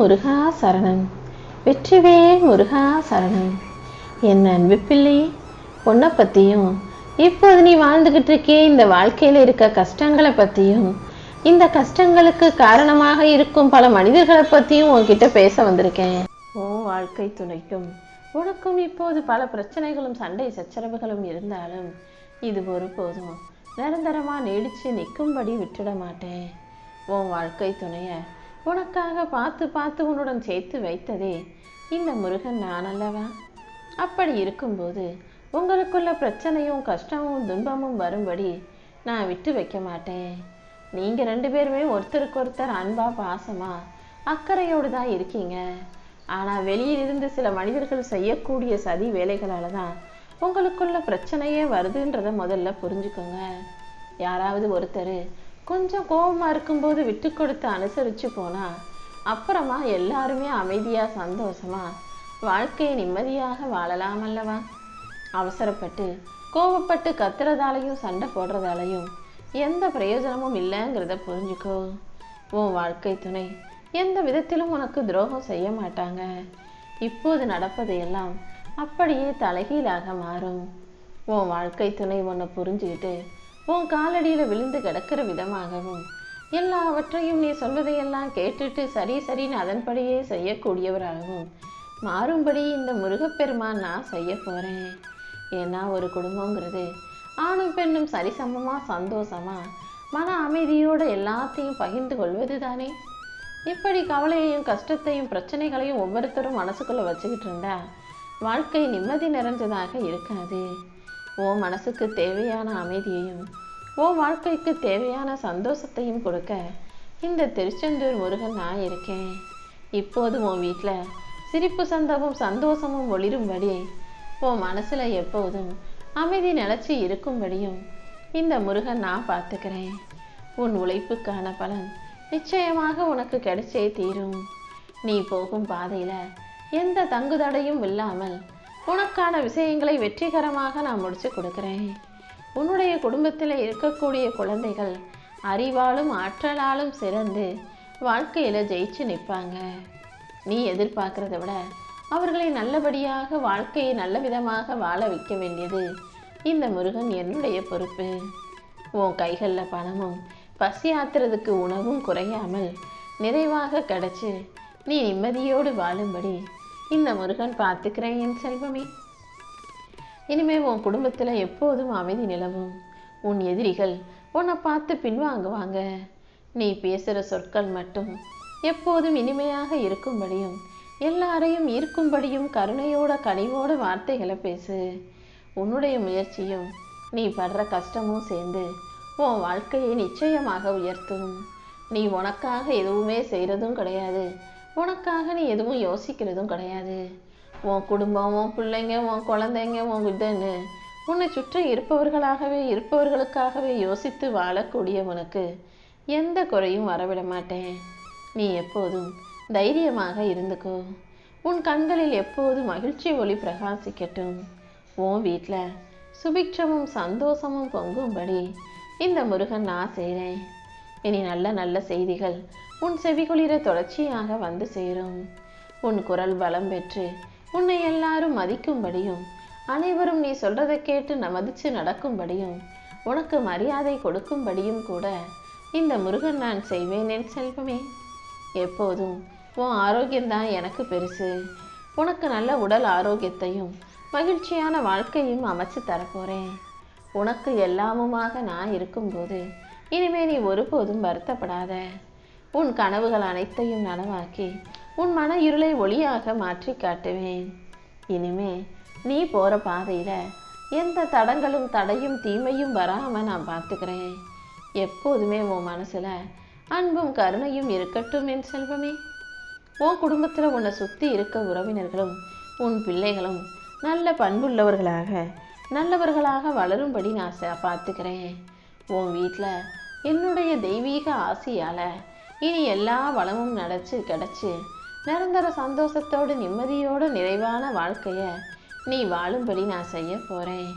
முருகா சரணம். வெற்றிவேல் முருகா சரணம். என் அன்பு பிள்ளை உன்னை பற்றியும் இப்போது நீ வாழ்ந்துக்கிட்டு இருக்கே இந்த வாழ்க்கையில் இருக்க கஷ்டங்களை பற்றியும் இந்த கஷ்டங்களுக்கு காரணமாக இருக்கும் பல மனிதர்களை பற்றியும் உன்கிட்ட பேச வந்திருக்கேன். ஓ வாழ்க்கை துணைக்கும் உனக்கும் இப்போது பல பிரச்சனைகளும் சண்டை சச்சரவுகளும் இருந்தாலும் இது ஒருபோதும் நிரந்தரமாக நீடித்து நிற்கும்படி விட்டுட மாட்டேன். உன் வாழ்க்கை துணையை உனக்காக பார்த்து பார்த்து உன்னுடன் சேர்த்து வைத்ததே இந்த முருகன் நான் அல்லவா? அப்படி இருக்கும்போது உங்களுக்குள்ள பிரச்சனையும் கஷ்டமும் துன்பமும் வரும்படி நான் விட்டு வைக்க மாட்டேன். நீங்கள் ரெண்டு பேருமே ஒருத்தருக்கு ஒருத்தர் அன்பா பாசமா அக்கறையோடு தான் இருக்கீங்க. ஆனால் வெளியிலிருந்து சில மனிதர்கள் செய்யக்கூடிய சதி வேலைகளால் தான் உங்களுக்குள்ள பிரச்சனையே வருதுன்றத முதல்ல புரிஞ்சுக்கோங்க. யாராவது ஒருத்தர் கொஞ்சம் கோபமாக இருக்கும்போது விட்டு கொடுத்து அனுசரித்து போனால் அப்புறமா எல்லாருமே அமைதியாக சந்தோஷமாக வாழ்க்கையை நிம்மதியாக வாழலாம் அல்லவா? அவசரப்பட்டு கோபப்பட்டு கத்துறதாலையும் சண்டை போடுறதாலையும் எந்த பிரயோஜனமும் இல்லைங்கிறத புரிஞ்சுக்கோ. உன் வாழ்க்கை துணை எந்த விதத்திலும் உனக்கு துரோகம் செய்ய மாட்டாங்க. இப்போது நடப்பதையெல்லாம் அப்படியே தலைகீழாக மாறும். உன் வாழ்க்கை துணை உன்னை புரிஞ்சுக்கிட்டு உன் காலடியில் விழுந்து கிடக்கிற விதமாகவும் எல்லாவற்றையும் நீ சொல்வதையெல்லாம் கேட்டுட்டு சரி சரின்னு அதன்படியே செய்யக்கூடியவராகவும் மாறும்படி இந்த முருகப்பெருமான் நான் செய்ய போகிறேன் ஏன்னா ஒரு குடும்பங்கிறது ஆணும் பெண்ணும் சரிசமமாக சந்தோஷமா மன அமைதியோடு எல்லாத்தையும் பகிர்ந்து கொள்வது தானே இப்படி கவலையையும் கஷ்டத்தையும் பிரச்சனைகளையும் ஒவ்வொருத்தரும் மனசுக்குள்ளே வச்சுக்கிட்டு இருந்தா வாழ்க்கை நிம்மதி நிறைஞ்சதாக இருக்காது. உன் மனசுக்கு தேவையான அமைதியையும் உன் வாழ்க்கைக்கு தேவையான சந்தோஷத்தையும் கொடுக்க இந்த திருச்செந்தூர் முருகன் நான் இருக்கேன். இப்போது உன் வீட்டில் சிரிப்பு சந்தமும் சந்தோஷமும் ஒளிரும்படி உன் மனசில் எப்போதும் அமைதி நிலச்சி இருக்கும்படியும் இந்த முருகன் நான் பார்த்துக்கிறேன். உன் உழைப்புக்கான பலன் நிச்சயமாக உனக்கு கிடைச்சே தீரும். நீ போகும் பாதையில் எந்த தங்குதடையும் இல்லாமல் உனக்கான விஷயங்களை வெற்றிகரமாக நான் முடிச்சு கொடுக்குறேன். உன்னுடைய குடும்பத்தில் இருக்கக்கூடிய குழந்தைகள் அறிவாலும் ஆற்றலாலும் சிறந்து வாழ்க்கையில் ஜெயிச்சு நிற்பாங்க. நீ எதிர்பார்க்கறத விட அவர்களை நல்லபடியாக வாழ்க்கையை நல்ல விதமாக வாழ வைக்க வேண்டியது இந்த முருகன் என்னுடைய பொறுப்பு. உன் கைகளில் பணமும் பசி ஆத்துறதுக்கு உணவும் குறையாமல் நிறைவாக கிடச்சி நீ நிம்மதியோடு வாழும்படி இந்த முருகன் பார்த்துக்கிறேன் என் செல்வமே. இனிமேல் உன் குடும்பத்தில் எப்போதும் அமைதி நிலவும். உன் எதிரிகள் உன்னை பார்த்து பின்வாங்குவாங்க. நீ பேசுகிற சொற்கள் மட்டும் எப்போதும் இனிமையாக இருக்கும்படியும் எல்லாரையும் ஈர்க்கும்படியும் கருணையோட கனிவோட வார்த்தைகளை பேசு. உன்னுடைய முயற்சியும் நீ படுற கஷ்டமும் சேர்ந்து உன் வாழ்க்கையை நிச்சயமாக உயர்த்தும். நீ உனக்காக எதுவுமே செய்கிறதும் கிடையாது. உனக்காக நீ எதுவும் யோசிக்கிறதும் கிடையாது. உன் குடும்பம் உன் பிள்ளைங்க உன் குழந்தைங்க உன் இதுன்னு உன்னை சுற்றி இருப்பவர்களாகவே இருப்பவர்களுக்காகவே யோசித்து வாழக்கூடிய உனக்கு எந்த குறையும் வரவிட மாட்டேன். நீ எப்போதும் தைரியமாக இருந்துக்கோ. உன் கண்களில் எப்போதும் மகிழ்ச்சி ஒளி பிரகாசிக்கட்டும். உன் வீட்டில் சுபிக்ஷமும் சந்தோஷமும் பொங்கும்படி இந்த முருகன் நான் செய்கிறேன் இனி நல்ல நல்ல செய்திகள் உன் செவிகுளிர தொடர்ச்சியாக வந்து சேரும். உன் குரல் பலம் பெற்று உன்னை எல்லாரும் மதிக்கும்படியும் அனைவரும் நீ சொல்றதை கேட்டு ந- மதிச்சு நடக்கும்படியும் உனக்கு மரியாதை கொடுக்கும்படியும் கூட இந்த முருகன் நான் செய்வேன் என் செல்வமே. எப்போதும் உன் ஆரோக்கியம்தான் எனக்கு பெருசு. உனக்கு நல்ல உடல் ஆரோக்கியத்தையும் மகிழ்ச்சியான வாழ்க்கையும் அமைச்சு தரப்போறேன். உனக்கு எல்லாமுமாக நான் இருக்கும்போது இனிமே நீ ஒருபோதும் வருத்தப்படாத. உன் கனவுகள் அனைத்தையும் நனவாக்கி உன் மன இருளை ஒளியாக மாற்றி காட்டுவேன். இனிமே நீ போற பாதையில எந்த தடங்களும் தடையும் தீமையும் வராம நான் பார்த்துக்கிறேன். எப்போதுமே உன் மனசுல அன்பும் கருணையும் இருக்கட்டும் என் செல்வமே. உன் குடும்பத்தில் உன்னை சுற்றி இருக்க உறவினர்களும் உன் பிள்ளைகளும் நல்ல பண்புள்ளவர்களாக நல்லவர்களாக வளரும்படி நான் ச- பார்த்துக்கிறேன். உன் வீட்டில் என்னுடைய தெய்வீக ஆசையால் இனி எல்லா வளமும் நடச்சு கிடச்சி நிரந்தர சந்தோஷத்தோடு நிம்மதியோடு நிறைவான வாழ்க்கையை நீ வாழும்படி நான் செய்ய போகிறேன்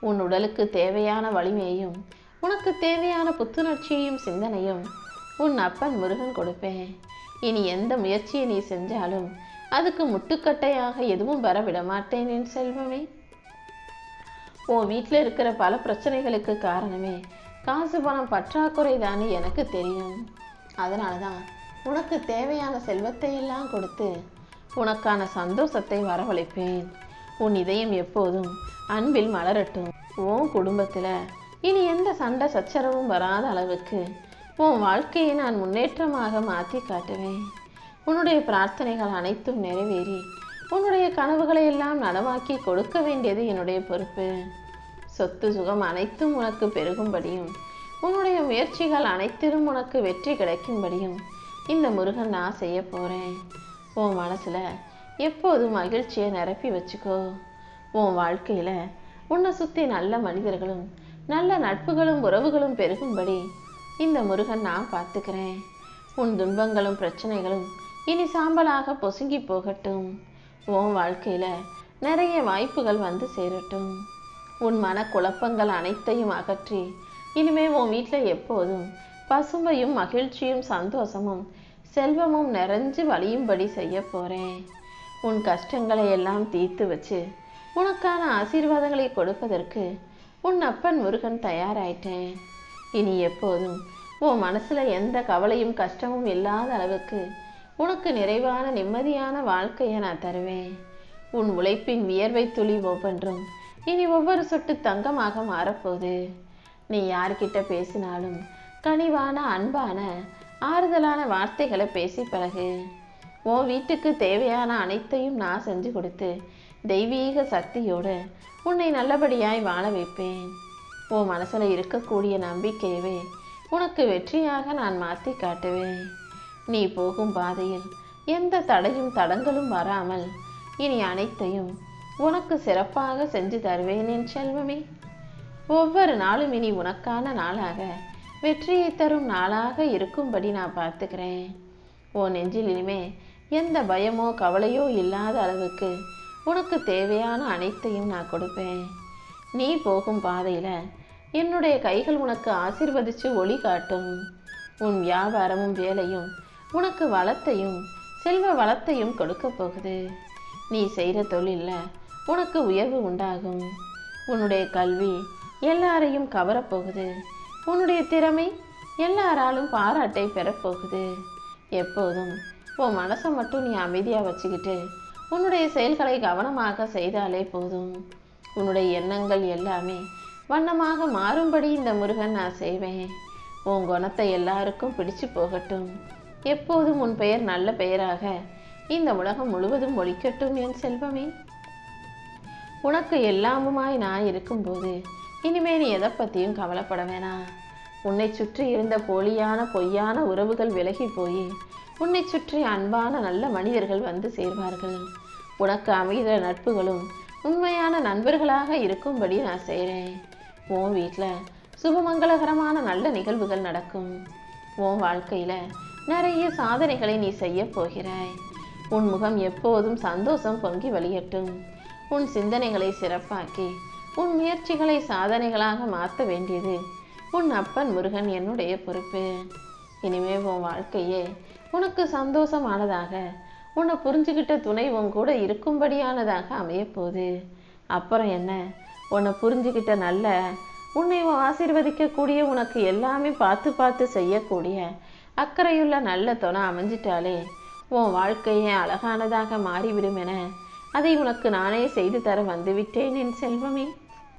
உன் உடலுக்கு தேவையான வலிமையையும் உனக்கு தேவையான புத்துணர்ச்சியையும் சிந்தனையும் உன் அப்பன் முருகன் கொடுப்பேன். இனி எந்த முயற்சியை நீ செஞ்சாலும் அதுக்கு முட்டுக்கட்டையாக எதுவும் வர விட என் செல்வமே. உன் வீட்டில் இருக்கிற பல பிரச்சனைகளுக்கு காரணமே காசு பணம் பற்றாக்குறை தானே எனக்கு தெரியும். அதனால தான் உனக்கு தேவையான செல்வத்தை எல்லாம் கொடுத்து உனக்கான சந்தோஷத்தை வரவழைப்பேன். உன் இதயம் எப்போதும் அன்பில் மலரட்டும். உன் குடும்பத்தில் இனி எந்த சண்டை சச்சரவும் வராத அளவுக்கு உன் வாழ்க்கையை நான் முன்னேற்றமாக மாற்றி காட்டுவேன். உன்னுடைய பிரார்த்தனைகள் அனைத்தும் நிறைவேறி உன்னுடைய கனவுகளை எல்லாம் நனவாக்கி கொடுக்க வேண்டியது என்னுடைய பொறுப்பு. சொத்து சுகம் அனைத்தும் உனக்கு பெருகும்படியும் உன்னுடைய முயற்சிகள் அனைத்திலும் உனக்கு வெற்றி கிடைக்கும்படியும் இந்த முருகன் நான் செய்ய போகிறேன் உன் மனசில் எப்போதும் மகிழ்ச்சியை நிரப்பி வச்சுக்கோ. உன் வாழ்க்கையில் உன்னை சுற்றி நல்ல மனிதர்களும் நல்ல நட்புகளும் உறவுகளும் பெருகும்படி இந்த முருகன் நான் பார்த்துக்கிறேன். உன் துன்பங்களும் பிரச்சனைகளும் இனி சாம்பலாக பொசுங்கி போகட்டும். உன் வாழ்க்கையில் நிறைய வாய்ப்புகள் வந்து சேரட்டும். உன் மன குழப்பங்கள் அனைத்தையும் அகற்றி இனிமே உன் வீட்டில் எப்போதும் பசுமையும் மகிழ்ச்சியும் சந்தோஷமும் செல்வமும் நிறைஞ்சு வழியும்படி செய்ய போகிறேன் உன் கஷ்டங்களை எல்லாம் தீர்த்து வச்சு உனக்கான ஆசீர்வாதங்களை கொடுப்பதற்கு உன் அப்பன் முருகன் தயாராயிட்டேன். இனி எப்போதும் உன் மனசில் எந்த கவலையும் கஷ்டமும் இல்லாத அளவுக்கு உனக்கு நிறைவான நிம்மதியான வாழ்க்கையை நான் தருவேன். உன் உழைப்பின் வியர்வை துளி ஒவ்வொன்றும் இனி ஒவ்வொரு சொட்டு தங்கமாக மாறப்போகுது. நீ யார்கிட்ட பேசினாலும் கனிவான அன்பான ஆறுதலான வார்த்தைகளை பேசி பழகு உன் வீட்டுக்கு தேவையான அனைத்தையும் நான் செஞ்சு கொடுத்து தெய்வீக சக்தியோடு உன்னை நல்லபடியாய் வாழ வைப்பேன். உன் மனசில் இருக்கக்கூடிய நம்பிக்கையவே உனக்கு வெற்றியாக நான் மாற்றி காட்டுவேன். நீ போகும் பாதையில் எந்த தடையும் தடங்களும் வராமல் இனி அனைத்தையும் உனக்கு சிறப்பாக செஞ்சு தருவேன் என் செல்வமே. ஒவ்வொரு நாளும் இனி உனக்கான நாளாக வெற்றியை தரும் நாளாக இருக்கும்படி நான் பார்த்துக்கிறேன். உன் நெஞ்சில் இனிமே எந்த பயமோ கவலையோ இல்லாத அளவுக்கு உனக்கு தேவையான அனைத்தையும் நான் கொடுப்பேன். நீ போகும் பாதையில் என்னுடைய கைகள் உனக்கு ஆசிர்வதித்து ஒளி காட்டும். உன் வியாபாரமும் வேலையும் உனக்கு வளத்தையும் செல்வ வளத்தையும் கொடுக்க போகுது. நீ செய்கிற தொழிலில் உனக்கு உயர்வு உண்டாகும். உன்னுடைய கல்வி எல்லாரையும் கவரப்போகுது உன்னுடைய திறமை எல்லாராலும் பாராட்டை பெறப்போகுது எப்போதும் உன் மனசை மட்டும் நீ அமைதியாக வச்சுக்கிட்டு உன்னுடைய செயல்களை கவனமாக செய்தாலே போதும். உன்னுடைய எண்ணங்கள் எல்லாமே வண்ணமாக மாறும்படி இந்த முருகன் நான் செய்வேன். உன் குணத்தை எல்லாருக்கும் பிடிச்சு போகட்டும். எப்போதும் உன் பெயர் நல்ல பெயராக இந்த உலகம் முழுவதும் ஒழிக்கட்டும் என் செல்வமே. உனக்கு எல்லாமுமாய் நான் இருக்கும்போது இனிமே நீ எதை பற்றியும் கவலைப்பட வேணாம். உன்னை சுற்றி இருந்த போலியான பொய்யான உறவுகள் விலகி போய் உன்னை சுற்றி அன்பான நல்ல மனிதர்கள் வந்து சேர்வார்கள். உனக்கு அமைகிற நட்புகளும் உண்மையான நண்பர்களாக இருக்கும்படி நான் செய்கிறேன் உன் வீட்டில் சுபமங்களகரமான நல்ல நிகழ்வுகள் நடக்கும். உன் வாழ்க்கையில் நிறைய சாதனைகளை நீ செய்ய போகிறாய். உன் முகம் எப்போதும் சந்தோஷம் பொங்கி வழியட்டும் உன் சிந்தனைகளை சிறப்பாக்கி உன் முயற்சிகளை சாதனைகளாக மாற்ற வேண்டியது. உன் அப்பன் முருகன் என்னுடைய பொறுப்பு. இனிமே உன் வாழ்க்கையே உனக்கு சந்தோஷமானதாக உன்னை புரிஞ்சுக்கிட்ட துணை உன் கூட இருக்கும்படியானதாக அமையப்போகுது. அப்புறம் என்ன? உன்னை புரிஞ்சுக்கிட்ட நல்ல உன்னை ஆசீர்வதிக்கக்கூடிய உனக்கு எல்லாமே பார்த்து பார்த்து செய்யக்கூடிய அக்கறையுள்ள நல்ல துணை அமைஞ்சிட்டாலே உன் வாழ்க்கையே அழகானதாக மாறிவிடும் என அதை உனக்கு நானே செய்து தர வந்துவிட்டேன் என் செல்வமே.